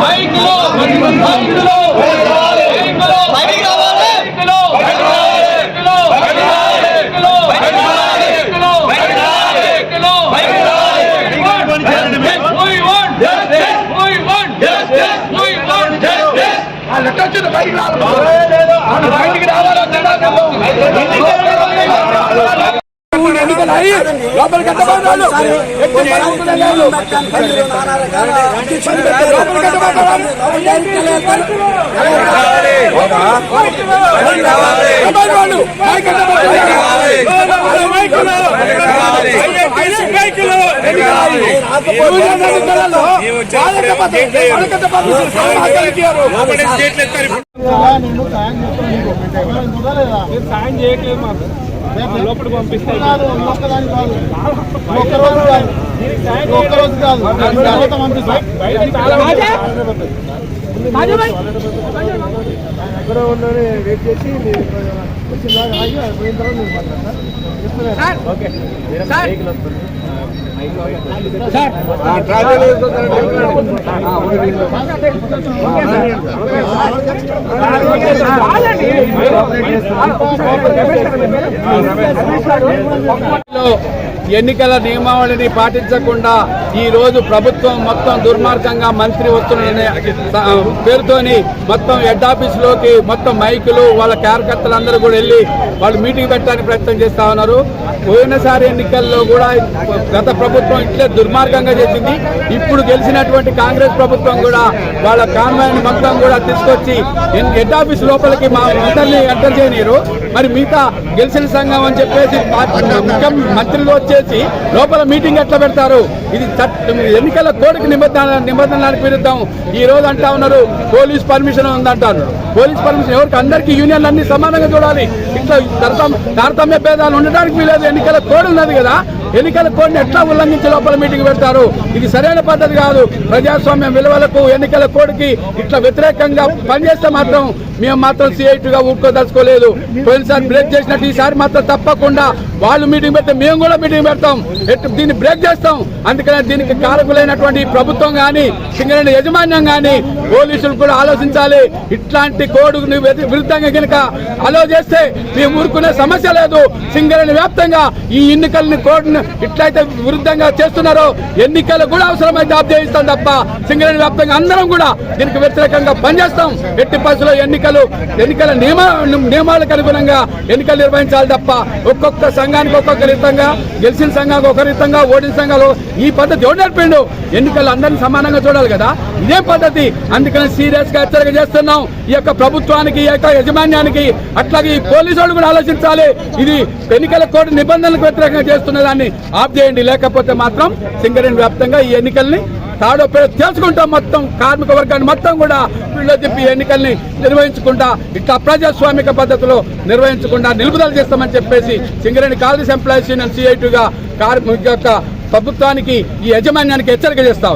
మైకులో మైకులో మైకులో బయటికి రావాలి. ఎన్నికలు అయ్యి లోపలికి. సాయం చేయట్లేదు మాకు లోపల పంపిస్తే. ఎక్కడ ఉన్నది వెయిట్ చేసి మీరు వచ్చిన ఆగి పోయిన తర్వాత మీరు మాట్లాడతారు. లో ఎన్నికల నియమావళిని పాటించకుండా ఈ రోజు ప్రభుత్వం మొత్తం దుర్మార్గంగా మంత్రి వస్తున్న పేరుతోని మొత్తం హెడ్ ఆఫీసులోకి మొత్తం మైకులు వాళ్ళ కార్యకర్తలందరూ కూడా వెళ్ళి వాళ్ళు మీటింగ్ పెట్టడానికి ప్రయత్నం చేస్తా ఉన్నారు. పోయినసారి ఎన్నికల్లో కూడా గత ప్రభుత్వం ఇట్లే దుర్మార్గంగా చేసింది. ఇప్పుడు గెలిచినటువంటి కాంగ్రెస్ ప్రభుత్వం కూడా వాళ్ళ కాన్వాయిని మొత్తం కూడా తీసుకొచ్చి ఎన్- హెడ్ ఆఫీస్ లోపలికి మా అందరినీ ఎంటర్ చేయనీరు మరి మిగతా గెలిచిన సంఘం అని చెప్పేసి మా- మంత్రులు వచ్చేసి లోపల మీటింగ్ ఎట్లా పెడతారు? ఇది ఎన్నికల కోడికి నిబంధన నిబంధనలకు విరుద్ధం. ఈ రోజు అంటా ఉన్నారు పోలీస్ పర్మిషన్ ఉందంటారు. పోలీస్ పర్మిషన్ ఎవరికి? అందరికీ యూనియన్లు అన్ని సమానంగా చూడాలి. ఇట్లా తరతమ తారతమ్య భేదాలు ఉండడానికి వీలేదు. ఎన్నికల కోడ్ ఉన్నది కదా. ఎన్నికల కోడ్ని ఎట్లా ఉల్లంఘించి లోపల మీటింగ్ పెడతారు? ఇది సరైన పద్ధతి కాదు. ప్రజాస్వామ్య విలువలకు ఎన్నికల కోడ్కి ఇట్లా వ్యతిరేకంగా పనిచేస్తే మాత్రం మేము మాత్రం సిఐటిగా ఊరుకోదలుచుకోలేదు. పోయినసారి బ్రేక్ చేసినట్టు ఈసారి మాత్రం తప్పకుండా వాళ్ళు మీటింగ్ పెడితే మేము కూడా మీటింగ్ పెడతాం. ఎట్టు దీన్ని బ్రేక్ చేస్తాం. అందుకనే దీనికి కారకులైనటువంటి ప్రభుత్వం కానీ సింగరేణి యాజమాన్యం కానీ పోలీసులు కూడా ఆలోచించాలి. ఇట్లాంటి కోడుకు విరుద్ధంగా కనుక అలో చేస్తే మేము ఊరుకునే సమస్య లేదు. సింగరేణి వ్యాప్తంగా ఈ ఎన్నికలని కోడ్ను ఇట్లయితే విరుద్ధంగా చేస్తున్నారో ఎన్నికలు కూడా అవసరమైతే ఆప్ చేయిస్తాం తప్ప సింగరేణి వ్యాప్తంగా అందరం కూడా దీనికి వ్యతిరేకంగా పనిచేస్తాం. ఎట్టి పరిస్థితుల్లో ఎన్నికలు ఎన్నికల నియమ నియమాలకు అనుగుణంగా ఎన్నికలు నిర్వహించాలి తప్ప ఒక్కొక్క సంఘానికి ఒక్కొక్క రీతంగా గెలిచిన సంఘానికి ఒక రీతంగా ఓడిన సంఘాలు ఈ పద్ధతి ఎవరు నేర్పిండు? ఎన్నికలు అందరినీ సమానంగా చూడాలి కదా? ఇదే పద్ధతి. అందుకని సీరియస్గా హెచ్చరిక చేస్తున్నాం. ఈ యొక్క ప్రభుత్వానికి ఈ యొక్క యజమాన్యానికి అట్లాగే ఈ పోలీసు వాళ్ళు కూడా ఆలోచించాలి. ఇది ఎన్నికల కోడ్ నిబంధనలకు వ్యతిరేకంగా చేస్తున్న దాన్ని ఆఫ్ చేయండి. లేకపోతే మాత్రం సింగరేణి వ్యాప్తంగా ఈ ఎన్నికల్ని తాడో పేరు తెలుసుకుంటాం మొత్తం కార్మిక వర్గాన్ని మొత్తం కూడా వీళ్ళు ఎన్నికల్ని నిర్వహించకుండా ఇట్లా ప్రజాస్వామిక పద్ధతిలో నిర్వహించకుండా నిలుపుదల చేస్తామని చెప్పేసి సింగరేణి కాలేజ్ ఎంప్లాయీస్ యూనియన్ సిఐటిగా కార్మిక యొక్క ప్రభుత్వానికి ఈ యాజమాన్యానికి హెచ్చరిక చేస్తా